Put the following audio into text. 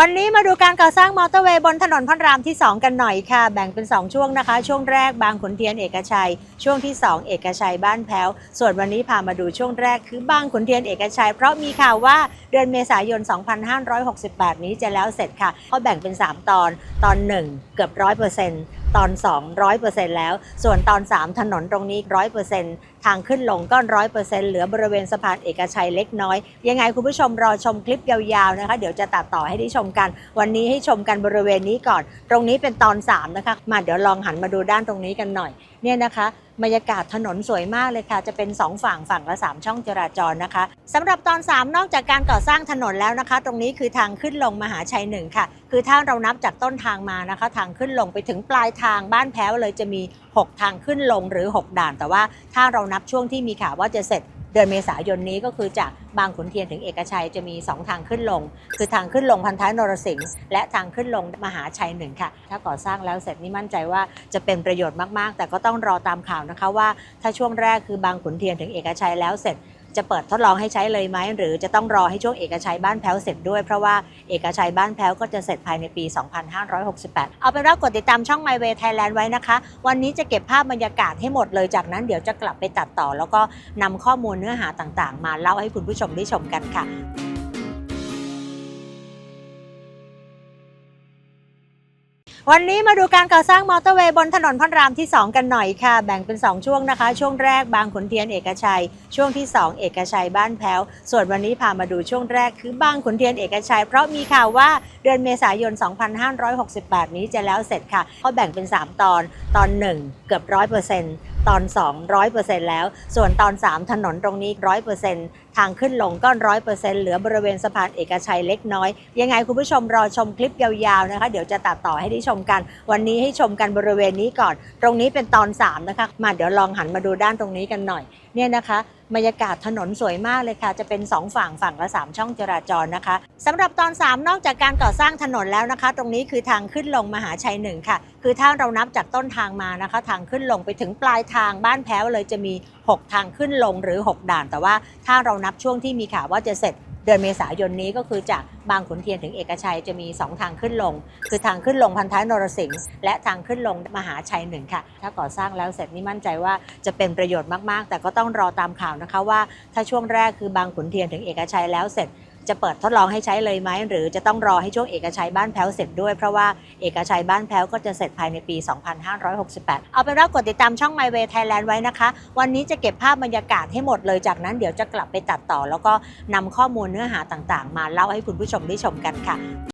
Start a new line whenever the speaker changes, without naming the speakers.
วันนี้มาดูการก่อสร้างมอเตอร์เวย์บนถนนพระรามที่ 2 กันหน่อยค่ะ แบ่งเป็น 2 ช่วงนะคะ ช่วงแรกบางขุนเทียนเอกชัย ช่วงที่ 2 เอกชัยบ้านแพ้ว ส่วนวันนี้พามาดูช่วงแรกคือบางขุนเทียนเอกชัย เพราะมีข่าวว่าเดือนเมษายน 2568 นี้จะแล้วเสร็จค่ะเขาแบ่งเป็น 3 ตอนตอน 1 เกือบ 100% ตอน2 100%แล้ว ส่วนตอน 3 ถนนตรงนี้ 100%ทางขึ้นลงก็ 100%เหลือบริเวณสะพานเอกชัยเล็กน้อย ยังไงคุณผู้ชมรอชมคลิปยาวๆนะคะ เดี๋ยวจะตัดต่อให้ได้ชมกัน วันนี้ให้ชมกันบริเวณนี้ก่อน ตรงนี้เป็นตอน 3 นะคะ มาเดี๋ยวลองหันมาดูด้านตรงนี้กันหน่อย เนี่ยนะคะ บรรยากาศถนนสวยมากเลยค่ะ จะเป็น2ฝั่งฝั่งละ 3 ช่องจราจรนะคะสำหรับตอน 3 นอกจากการก่อสร้างถนนแล้วนะคะ ตรงนี้คือทางขึ้นลงมหาชัยหนึ่งค่ะ คือถ้าเรานับจากต้นทางมานะคะ ทางขึ้นลงไปถึงปลายทางบ้านแพ้วเลยจะมี 6 ทางขึ้นลงหรือ 6 ด่าน แต่ว่าถ้าเรานับช่วงที่มีข่าวว่าจะเสร็จ ดือนเมษายนนี้ก็คือจากบางขุนเทียนถึงเอกชัยจะมี 2 ทางขึ้นลง คือทางขึ้นลงพันท้ายนรสิงห์และทางขึ้นลงมหาชัยหนึ่งค่ะ ถ้าก่อสร้างแล้วเสร็จนี่มั่นใจว่าจะเป็นประโยชน์มากๆ แต่ก็ต้องรอตามข่าวนะคะว่า ถ้าช่วงแรกคือบางขุนเทียนถึงเอกชัยแล้วเสร็จ จะเปิดทดลองให้ใช้เลยไหมหรือจะต้องรอให้ช่วงเอกชัยบ้านแพ้วเสร็จด้วย เพราะว่าเอกชัยบ้านแพ้วก็จะเสร็จภายในปี 2568 เอาเป็นว่ากดติดตามช่อง My Way Thailand ไว้นะคะ วันนี้จะเก็บภาพบรรยากาศให้หมดเลยจากนั้นเดี๋ยวจะกลับไปตัดต่อ แล้วก็นำข้อมูลเนื้อหาต่างๆ มาเล่าให้คุณผู้ชมได้ชมกันค่ะ วันนี้มาดูการก่อสร้างมอเตอร์เวย์บนถนนพระรามที่ 2 กันหน่อยค่ะ แบ่งเป็น 2 ช่วงนะคะ ช่วงแรกบางขุนเทียนเอกชัย ช่วงที่ 2 เอกชัยบ้านแพ้ว ส่วนวันนี้พามาดูช่วงแรกคือบางขุนเทียนเอกชัย เพราะมีข่าวว่าเดือนเมษายน 2568 นี้จะแล้วเสร็จค่ะเขาแบ่งเป็น 3 ตอน ตอน 1 เกือบ 100% ตอน 2 100%แล้ว ส่วนตอน 3 ถนนตรงนี้ 100%ทางขึ้นลงก็ 100%เหลือบริเวณสะพานเอกชัยเล็กน้อย ยังไงคุณผู้ชมรอชมคลิปยาวๆนะคะ เดี๋ยวจะตัดต่อให้ได้ชมกัน วันนี้ให้ชมกันบริเวณนี้ก่อน ตรงนี้เป็นตอน 3 นะคะ มาเดี๋ยวลองหันมาดูด้านตรงนี้กันหน่อย เนี่ยนะคะบรรยากาศถนนสวยมากเลยค่ะ จะเป็น 2 ฝั่งฝั่งละ 3 ช่องจราจรนะคะสำหรับตอน 3 นอกจากการก่อสร้างถนนแล้วนะคะ ตรงนี้คือทางขึ้นลงมหาชัยหนึ่งค่ะ คือถ้าเรานับจากต้นทางมานะคะ ทางขึ้นลงไปถึงปลายทางบ้านแพ้วเลยจะมี 6 ทางขึ้นลงหรือ 6 ด่าน แต่ว่าถ้าเรานับช่วงที่มีข่าวว่าจะเสร็จ เดือนเมษายนนี้ก็คือจากบางขุนเทียนถึงเอกชัยจะมี 2 ทางขึ้นลง คือทางขึ้นลงพันท้ายนรสิงห์และทางขึ้นลงมหาชัยหนึ่งค่ะ ถ้าก่อสร้างแล้วเสร็จนี่มั่นใจว่าจะเป็นประโยชน์มากๆ แต่ก็ต้องรอตามข่าวนะคะว่า ถ้าช่วงแรกคือบางขุนเทียนถึงเอกชัยแล้วเสร็จ จะเปิดทดลองให้ใช้เลยไหมหรือจะต้องรอให้ช่วงเอกชัยบ้านแพ้วเสร็จด้วยเพราะว่าเอกชัยบ้านแพ้วก็จะเสร็จภายในปี 2568 เอาเป็นว่ากดติดตามช่อง My Way Thailand ไว้นะคะ วันนี้จะเก็บภาพบรรยากาศให้หมดเลยจากนั้นเดี๋ยวจะกลับไปตัดต่อ แล้วก็นำข้อมูลเนื้อหาต่างๆ มาเล่าให้คุณผู้ชมได้ชมกันค่ะ